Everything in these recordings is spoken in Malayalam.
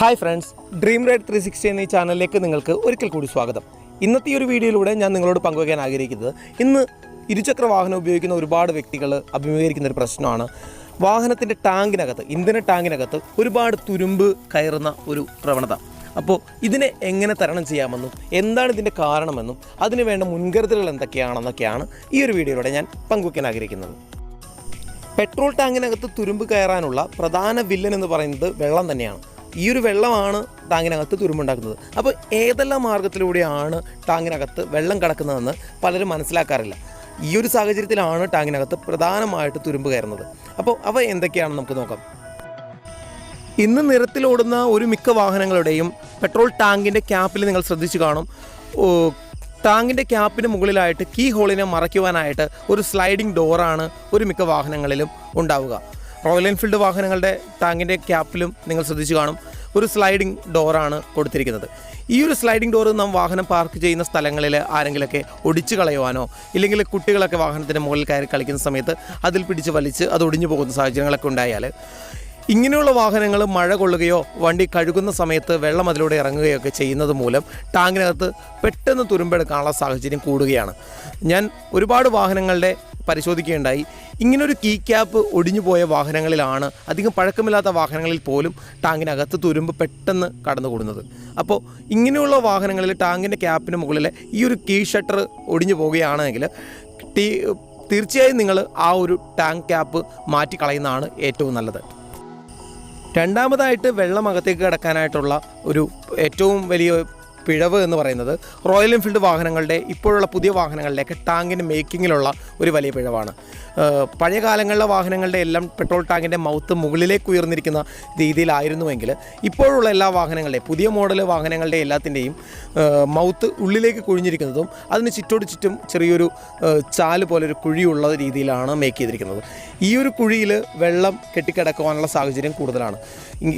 Hi friends dream ride three sixty എന്നീ ചാനലിലേക്ക് നിങ്ങൾക്ക് ഒരിക്കൽ കൂടി സ്വാഗതം. ഇന്നത്തെ ഈ ഒരു വീഡിയോയിലൂടെ ഞാൻ നിങ്ങളോട് പങ്കുവയ്ക്കാൻ ആഗ്രഹിക്കുന്നത് ഇന്ന് ഇരുചക്ര വാഹനം ഉപയോഗിക്കുന്ന ഒരുപാട് വ്യക്തികൾ അഭിമുഖീകരിക്കുന്ന ഒരു പ്രശ്നമാണ്. വാഹനത്തിന്റെ ടാങ്കിനകത്ത് ഇന്ധന ടാങ്കിനകത്ത് ഒരുപാട് തുരുമ്പ് കയറുന്ന ഒരു പ്രവണത. അപ്പോൾ ഇതിനെ എങ്ങനെ തരണം ചെയ്യാമെന്നും എന്താണ് ഇതിന്റെ കാരണമെന്നും അതിന് വേണ്ട മുൻകരുതലുകൾ എന്തൊക്കെയാണെന്നൊക്കെയാണ് ഈ ഒരു വീഡിയോയിലൂടെ ഞാൻ പങ്കുവയ്ക്കാൻ ആഗ്രഹിക്കുന്നത്. പെട്രോൾ ടാങ്കിനകത്ത് തുരുമ്പ് കയറാനുള്ള പ്രധാന വില്ലൻ എന്ന് പറയുന്നത് വെള്ളം തന്നെയാണ്. ഈ ഒരു വെള്ളമാണ് ടാങ്കിനകത്ത് തുരുമ്പുണ്ടാക്കുന്നത്. അപ്പോൾ ഏതെല്ലാം മാർഗത്തിലൂടെയാണ് ടാങ്കിനകത്ത് വെള്ളം കിടക്കുന്നതെന്ന് പലരും മനസ്സിലാക്കാറില്ല. ഈ ഒരു സാഹചര്യത്തിലാണ് ടാങ്കിനകത്ത് പ്രധാനമായിട്ട് തുരുമ്പ് കയറുന്നത്. അപ്പോൾ അവ എന്തൊക്കെയാണെന്ന് നമുക്ക് നോക്കാം. ഇന്ന് നിരത്തിലോടുന്ന ഒരു മിക്ക വാഹനങ്ങളുടെയും പെട്രോൾ ടാങ്കിന്റെ ക്യാപ്പിൽ നിങ്ങൾ ശ്രദ്ധിച്ചു കാണും. ടാങ്കിന്റെ ക്യാപ്പിന് മുകളിലായിട്ട് കീ ഹോളിനെ മറയ്ക്കുവാനായിട്ട് ഒരു സ്ലൈഡിംഗ് ഡോറാണ് ഒരു മിക്ക വാഹനങ്ങളിലും ഉണ്ടാവുക. റോയൽ എൻഫീൽഡ് വാഹനങ്ങളുടെ ടാങ്കിന്റെ ക്യാപ്പിലും നിങ്ങൾ ശ്രദ്ധിച്ചു കാണും. ഒരു സ്ലൈഡിംഗ് ഡോറാണ് കൊടുത്തിരിക്കുന്നത്. ഈ ഒരു സ്ലൈഡിംഗ് ഡോർ നാം വാഹനം പാർക്ക് ചെയ്യുന്ന സ്ഥലങ്ങളിൽ ആരെങ്കിലുമൊക്കെ ഒടിച്ചു കളയുവാനോ ഇല്ലെങ്കിൽ കുട്ടികളൊക്കെ വാഹനത്തിന്റെ മുകളിൽ കയറി കളിക്കുന്ന സമയത്ത് അതിൽ പിടിച്ച് വലിച്ച് അത് ഒടിഞ്ഞു പോകുന്ന സാഹചര്യങ്ങളൊക്കെ ഉണ്ടായാൽ ഇങ്ങനെയുള്ള വാഹനങ്ങൾ മഴ കൊള്ളുകയോ വണ്ടി കഴുകുന്ന സമയത്ത് വെള്ളം അതിലൂടെ ഇറങ്ങുകയോ ഒക്കെ ചെയ്യുന്നത് മൂലം ടാങ്കിനകത്ത് പെട്ടെന്ന് തുരുമ്പെടുക്കാനുള്ള സാഹചര്യം കൂടുകയാണ്. ഞാൻ ഒരുപാട് വാഹനങ്ങളുടെ പരിശോധിക്കുകയുണ്ടായി. ഇങ്ങനൊരു കീ ക്യാപ്പ് ഒടിഞ്ഞു പോയ വാഹനങ്ങളിലാണ് അധികം പഴക്കമില്ലാത്ത വാഹനങ്ങളിൽ പോലും ടാങ്കിനകത്ത് തുരുമ്പ് പെട്ടെന്ന് കടന്നുകൂടുന്നത്. അപ്പോൾ ഇങ്ങനെയുള്ള വാഹനങ്ങളിൽ ടാങ്കിന്റെ ക്യാപ്പിന് മുകളിൽ ഈ ഒരു കീ ഷട്ടർ ഒടിഞ്ഞു പോവുകയാണെങ്കിൽ തീർച്ചയായും നിങ്ങൾ ആ ഒരു ടാങ്ക് ക്യാപ്പ് മാറ്റിക്കളയുന്നതാണ് ഏറ്റവും നല്ലത്. രണ്ടാമതായിട്ട് വെള്ളം അകത്തേക്ക് കിടക്കാനായിട്ടുള്ള ഒരു ഏറ്റവും വലിയ പിഴവ് എന്ന് പറയുന്നത് റോയൽ എൻഫീൽഡ് വാഹനങ്ങളുടെ ഇപ്പോഴുള്ള പുതിയ വാഹനങ്ങളിലേക്ക് ടാങ്കിന്റെ മേക്കിങ്ങിലുള്ള ഒരു വലിയ പിഴവാണ്. പഴയ കാലങ്ങളിലെ വാഹനങ്ങളുടെ എല്ലാം പെട്രോൾ ടാങ്കിന്റെ മൗത്ത് മുകളിലേക്ക് ഉയർന്നിരിക്കുന്ന രീതിയിലായിരുന്നുവെങ്കിൽ ഇപ്പോഴുള്ള എല്ലാ വാഹനങ്ങളുടെയും പുതിയ മോഡൽ വാഹനങ്ങളുടെ എല്ലാത്തിന്റെയും മൗത്ത് ഉള്ളിലേക്ക് കുഴിഞ്ഞിരിക്കുന്നതും അതിന് ചുറ്റോട് ചുറ്റും ചെറിയൊരു ചാൽ പോലെ ഒരു കുഴിയുള്ള രീതിയിലാണ് മേക്ക് ചെയ്തിരിക്കുന്നത്. ഈ ഒരു കുഴിയിൽ വെള്ളം കെട്ടിക്കിടക്കുവാനുള്ള സാഹചര്യം കൂടുതലാണ്.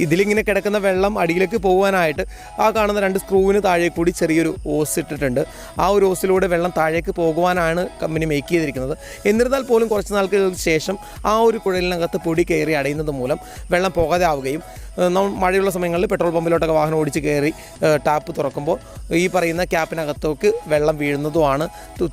ഇതിലിങ്ങനെ കിടക്കുന്ന വെള്ളം അടിയിലേക്ക് പോകാനായിട്ട് ആ കാണുന്ന രണ്ട് സ്ക്രൂവിന് താഴെ കൂടി ചെറിയൊരു ഓസ് ഇട്ടിട്ടുണ്ട്. ആ ഒരു ഓസിലൂടെ വെള്ളം താഴേക്ക് പോകുവാനാണ് കമ്പനി മേക്ക് ചെയ്തിരിക്കുന്നത്. എന്നിരുന്നാൽ പോലും കുറച്ച് നാൾക്ക് ശേഷം ആ ഒരു കുഴലിനകത്ത് പൊടി കയറി അടയുന്നത് മൂലം വെള്ളം പോകാതെ ആവുകയും മഴയുള്ള സമയങ്ങളിൽ പെട്രോൾ പമ്പിലോട്ടൊക്കെ വാഹനം ഓടിച്ച് കയറി ടാപ്പ് തുറക്കുമ്പോൾ ഈ പറയുന്ന ക്യാപ്പിനകത്തേക്ക് വെള്ളം വീഴുന്നതുമാണ്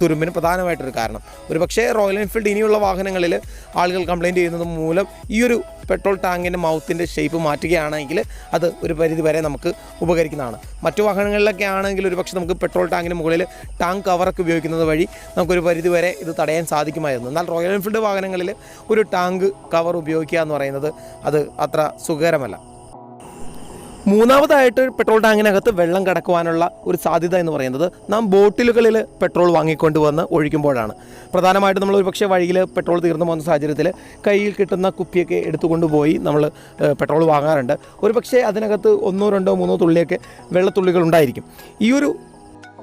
തുരുമ്പിന് പ്രധാനമായിട്ടൊരു കാരണം. ഒരു പക്ഷേ റോയൽ എൻഫീൽഡ് ഇനിയുള്ള വാഹനങ്ങളിൽ ആളുകൾ കംപ്ലയിന്റ് ചെയ്യുന്നത് മൂലം ഈ ഒരു പെട്രോൾ ടാങ്കിന്റെ മൗത്തിന്റെ ഷേപ്പ് മാറ്റുകയാണെങ്കിൽ അത് ഒരു പരിധി വരെ നമുക്ക് ഉപകരിക്കുന്നതാണ്. മറ്റു വാഹനങ്ങളിലൊക്കെ ആണെങ്കിൽ ഒരു പക്ഷേ നമുക്ക് പെട്രോൾ ടാങ്കിന് മുകളിൽ ടാങ്ക് കവറൊക്കെ ഉപയോഗിക്കുന്നത് വഴി നമുക്കൊരു പരിധി വരെ ഇത് തടയാൻ സാധിക്കുമായിരുന്നു. എന്നാൽ റോയൽ എൻഫീൽഡ് വാഹനങ്ങളിൽ ഒരു ടാങ്ക് കവർ ഉപയോഗിക്കുക എന്ന് പറയുന്നത് അത് അത്ര സുഖകരമല്ല. മൂന്നാമതായിട്ട് പെട്രോൾ ടാങ്കിനകത്ത് വെള്ളം കടക്കുവാനുള്ള ഒരു സാധ്യത എന്ന് പറയുന്നത് നാം ബോട്ടിലുകളിൽ പെട്രോൾ വാങ്ങിക്കൊണ്ട് വന്ന് ഒഴിക്കുമ്പോഴാണ്. പ്രധാനമായിട്ടും നമ്മൾ ഒരുപക്ഷെ വഴിയിൽ പെട്രോൾ തീർന്നു പോകുന്ന സാഹചര്യത്തിൽ കയ്യിൽ കിട്ടുന്ന കുപ്പിയൊക്കെ എടുത്തുകൊണ്ട് പോയി നമ്മൾ പെട്രോൾ വാങ്ങാറുണ്ട്. ഒരുപക്ഷെ അതിനകത്ത് ഒന്നോ രണ്ടോ മൂന്നോ തുള്ളിയൊക്കെ വെള്ളത്തുള്ളികൾ ഉണ്ടായിരിക്കും. ഈ ഒരു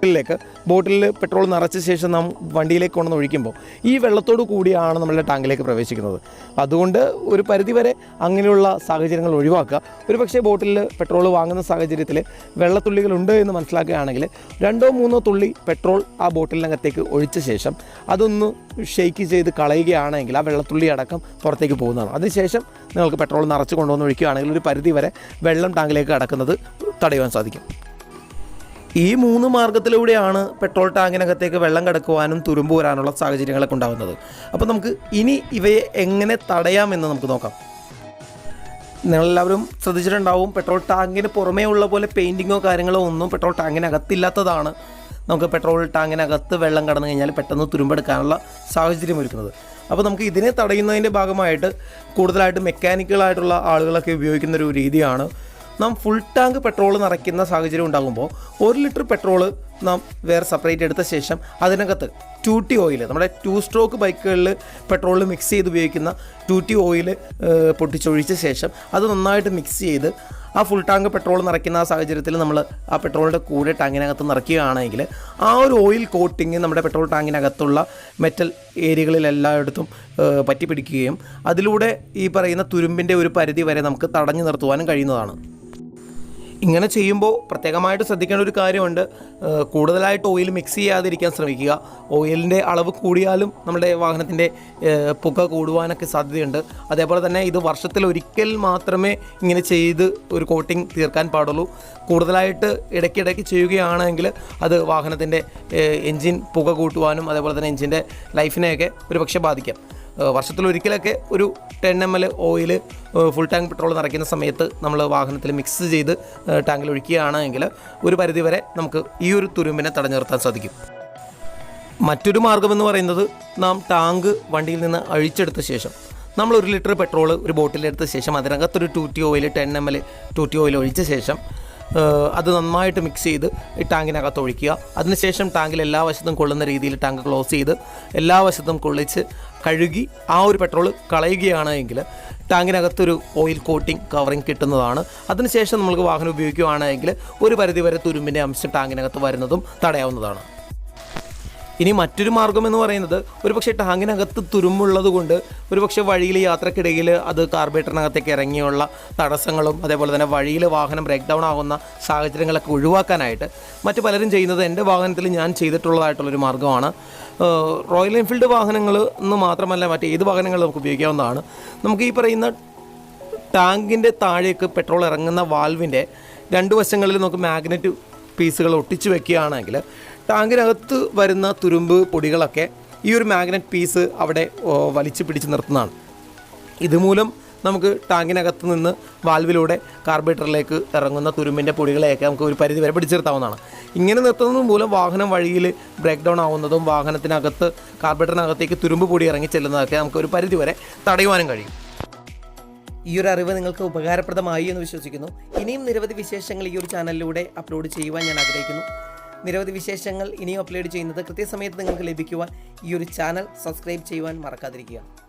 ിലേക്ക് ബോട്ടിൽ പെട്രോൾ നിറച്ച ശേഷം നാം വണ്ടിയിലേക്ക് കൊണ്ടുവന്ന് ഒഴിക്കുമ്പോൾ ഈ വെള്ളത്തോട് കൂടിയാണ് നമ്മളുടെ ടാങ്കിലേക്ക് പ്രവേശിക്കുന്നത്. അതുകൊണ്ട് ഒരു പരിധിവരെ അങ്ങനെയുള്ള സാഹചര്യങ്ങൾ ഒഴിവാക്കുക. ഒരു പക്ഷേ ബോട്ടിൽ പെട്രോൾ വാങ്ങുന്ന സാഹചര്യത്തിൽ വെള്ളത്തുള്ളികളുണ്ട് എന്ന് മനസ്സിലാക്കുകയാണെങ്കിൽ രണ്ടോ മൂന്നോ തുള്ളി പെട്രോൾ ആ ബോട്ടിലിനകത്തേക്ക് ഒഴിച്ച ശേഷം അതൊന്ന് ഷെയ്ക്ക് ചെയ്ത് കളയുകയാണെങ്കിൽ ആ വെള്ളത്തുള്ളി അടക്കം പുറത്തേക്ക് പോകുന്നതാണ്. അതിനുശേഷം നിങ്ങൾക്ക് പെട്രോൾ നിറച്ച് കൊണ്ടുവന്ന് ഒഴിക്കുകയാണെങ്കിൽ ഒരു പരിധിവരെ വെള്ളം ടാങ്കിലേക്ക് കടക്കുന്നത് തടയുവാൻ സാധിക്കും. ഈ മൂന്ന് മാർഗത്തിലൂടെയാണ് പെട്രോൾ ടാങ്കിനകത്തേക്ക് വെള്ളം കിടക്കുവാനും തുരുമ്പ് വരാനുള്ള സാഹചര്യങ്ങളൊക്കെ ഉണ്ടാകുന്നത്. അപ്പോൾ നമുക്ക് ഇനി ഇവയെ എങ്ങനെ തടയാമെന്ന് നമുക്ക് നോക്കാം. നിങ്ങളെല്ലാവരും ശ്രദ്ധിച്ചിട്ടുണ്ടാവും പെട്രോൾ ടാങ്കിന് പുറമേ ഉള്ള പോലെ പെയിന്റിങ്ങോ കാര്യങ്ങളോ ഒന്നും പെട്രോൾ ടാങ്കിനകത്തില്ലാത്തതാണ്. നമുക്ക് പെട്രോൾ ടാങ്കിനകത്ത് വെള്ളം കടന്നു കഴിഞ്ഞാൽ പെട്ടെന്ന് തുരുമ്പെടുക്കാനുള്ള സാഹചര്യം ഒരുക്കുന്നത്. അപ്പോൾ നമുക്ക് ഇതിനെ തടയുന്നതിന്റെ ഭാഗമായിട്ട് കൂടുതലായിട്ട് മെക്കാനിക്കലായിട്ടുള്ള ആളുകളൊക്കെ ഉപയോഗിക്കുന്ന ഒരു രീതിയാണ് നാം ഫുൾ ടാങ്ക് പെട്രോൾ നിറയ്ക്കുന്ന സാഹചര്യം ഉണ്ടാകുമ്പോൾ ഒരു ലിറ്റർ പെട്രോൾ നാം വേറെ സെപ്പറേറ്റ് എടുത്ത ശേഷം അതിനകത്ത് ടൂട്ടി ഓയിൽ നമ്മുടെ ടു സ്ട്രോക്ക് ബൈക്കുകളിൽ പെട്രോളിൽ മിക്സ് ചെയ്ത് ഉപയോഗിക്കുന്ന ടൂട്ടി ഓയിൽ പൊട്ടിച്ചൊഴിച്ച ശേഷം അത് നന്നായിട്ട് മിക്സ് ചെയ്ത് ആ ഫുൾ ടാങ്ക് പെട്രോൾ നിറയ്ക്കുന്ന ആ സാഹചര്യത്തിൽ നമ്മൾ ആ പെട്രോളിന്റെ കൂടെ ടാങ്കിനകത്ത് നിറയ്ക്കുകയാണെങ്കിൽ ആ ഒരു ഓയിൽ കോട്ടിങ് നമ്മുടെ പെട്രോൾ ടാങ്കിനകത്തുള്ള മെറ്റൽ ഏരിയകളിൽ എല്ലായിടത്തും ഏഹ്, പറ്റിപ്പിടിക്കുകയും അതിലൂടെ ഈ പറയുന്ന തുരുമ്പിന്റെ ഒരു പരിധി വരെ നമുക്ക് തടഞ്ഞു നിർത്തുവാനും കഴിയുന്നതാണ്. ഇങ്ങനെ ചെയ്യുമ്പോൾ പ്രത്യേകമായിട്ട് ശ്രദ്ധിക്കേണ്ട ഒരു കാര്യമുണ്ട്. കൂടുതലായിട്ട് ഓയിൽ മിക്സ് ചെയ്യാതിരിക്കാൻ ശ്രമിക്കുക. ഓയിലിന്റെ അളവ് കൂടിയാലും നമ്മുടെ വാഹനത്തിന്റെ പുക കൂടുവാനൊക്കെ സാധ്യതയുണ്ട്. അതേപോലെ തന്നെ ഇത് വർഷത്തിൽ ഒരിക്കൽ മാത്രമേ ഇങ്ങനെ ചെയ്ത് ഒരു കോട്ടിംഗ് തീർക്കാൻ പാടുള്ളൂ. കൂടുതലായിട്ട് ഇടയ്ക്കിടയ്ക്ക് ചെയ്യുകയാണെങ്കിൽ അത് വാഹനത്തിന്റെ എൻജിൻ പുക കൂട്ടുവാനും അതേപോലെ തന്നെ എൻജിന്റെ ലൈഫിനെയൊക്കെ ഒരുപക്ഷെ ബാധിക്കാം. വർഷത്തിലൊരിക്കലൊക്കെ ഒരു ten M L oil full tank petrol നിറയ്ക്കുന്ന സമയത്ത് നമ്മൾ വാഹനത്തിൽ മിക്സ് ചെയ്ത് ടാങ്കിൽ ഒഴിക്കുകയാണെങ്കിൽ ഒരു പരിധിവരെ നമുക്ക് ഈ ഒരു തുരുമ്പിനെ തടഞ്ഞു നിർത്താൻ സാധിക്കും. മറ്റൊരു മാർഗമെന്ന് പറയുന്നത് നാം ടാങ്ക് വണ്ടിയിൽ നിന്ന് അഴിച്ചെടുത്ത ശേഷം. നമ്മൾ ഒരു ലിറ്റർ പെട്രോൾ ഒരു ബോട്ടിലെടുത്ത ശേഷം അതിനകത്തൊരു two T oil ten M L two T oil ഒഴിച്ച ശേഷം അത് നന്നായിട്ട് മിക്സ് ചെയ്ത് ഈ ടാങ്കിനകത്ത് ഒഴിക്കുക. അതിനുശേഷം ടാങ്കിൽ എല്ലാ വശത്തും കൊള്ളുന്ന രീതിയിൽ ടാങ്ക് ക്ലോസ് ചെയ്ത് എല്ലാ വശത്തും കൊള്ളിച്ച് കഴുകി ആ ഒരു പെട്രോൾ കളയുകയാണ് എങ്കിൽ ടാങ്കിനകത്തൊരു ഓയിൽ കോട്ടിംഗ് കവറിങ് കിട്ടുന്നതാണ്. അതിനുശേഷം നമുക്ക് വാഹനം ഉപയോഗിക്കുകയാണെങ്കിൽ ഒരു പരിധിവരെ തുരുമ്പിന്റെ അംശം ടാങ്കിനകത്ത് വരുന്നതും തടയാവുന്നതാണ്. ഇനി മറ്റൊരു മാർഗം എന്ന് പറയുന്നത് ഒരുപക്ഷെ ടാങ്കിനകത്ത് തുരുമ്പുള്ളത് കൊണ്ട് ഒരുപക്ഷെ വഴിയിൽ യാത്രക്കിടയിൽ അത് കാർബേറ്ററിനകത്തേക്ക് ഇറങ്ങിയുള്ള തടസ്സങ്ങളും അതേപോലെ തന്നെ വഴിയിൽ വാഹനം ബ്രേക്ക് ഡൗൺ ആകുന്ന സാഹചര്യങ്ങളൊക്കെ ഒഴിവാക്കാനായിട്ട് മറ്റു പലരും ചെയ്യുന്നത് എന്റെ വാഹനത്തിൽ ഞാൻ ചെയ്തിട്ടുള്ളതായിട്ടുള്ളൊരു മാർഗമാണ് റോയൽ എൻഫീൽഡ് വാഹനങ്ങൾ എന്ന് മാത്രമല്ല മറ്റേത് വാഹനങ്ങൾ നമുക്ക് ഉപയോഗിക്കാവുന്നതാണ്. നമുക്ക് ഈ പറയുന്ന ടാങ്കിന്റെ താഴേക്ക് പെട്രോൾ ഇറങ്ങുന്ന വാൽവിന്റെ രണ്ട് വശങ്ങളിൽ നമുക്ക് മാഗ്നറ്റ് പീസുകൾ ഒട്ടിച്ചു വെക്കുകയാണെങ്കിൽ ടാങ്കിനകത്ത് വരുന്ന തുരുമ്പ് പൊടികളൊക്കെ ഈ ഒരു മാഗ്നറ്റ് പീസ് അവിടെ വലിച്ചു പിടിച്ച് നിർത്തുന്നതാണ്. ഇതുമൂലം നമുക്ക് ടാങ്കിനകത്ത് നിന്ന് വാൽവിലൂടെ കാർബേറ്ററിലേക്ക് ഇറങ്ങുന്ന തുരുമ്പിന്റെ പൊടികളെയൊക്കെ നമുക്ക് ഒരു പരിധി വരെ പിടിച്ചെടുത്താവുന്നതാണ്. ഇങ്ങനെ നിർത്തുന്നത് മൂലം വാഹനം വഴിയിൽ ബ്രേക്ക് ഡൗൺ ആവുന്നതും വാഹനത്തിനകത്ത് കാർബേറ്ററിനകത്തേക്ക് തുരുമ്പ് പൊടി ഇറങ്ങി ചെല്ലുന്നതൊക്കെ നമുക്ക് ഒരു പരിധി വരെ തടയുവാനും കഴിയും. ഈ ഒരു അറിവ് നിങ്ങൾക്ക് ഉപകാരപ്രദമായി എന്ന് വിശ്വസിക്കുന്നു. ഇനിയും നിരവധി വിശേഷങ്ങൾ ഈ ഒരു ചാനലിലൂടെ അപ്ലോഡ് ചെയ്യുവാൻ ഞാൻ ആഗ്രഹിക്കുന്നു. നിരവധി വിശേഷങ്ങൾ ഇനിയും അപ്ലോഡ് ചെയ്യുന്നത് കൃത്യസമയത്ത് നിങ്ങൾക്ക് ലഭിക്കുവാൻ ഈ ഒരു ചാനൽ സബ്സ്ക്രൈബ് ചെയ്യുവാൻ മറക്കാതിരിക്കുക.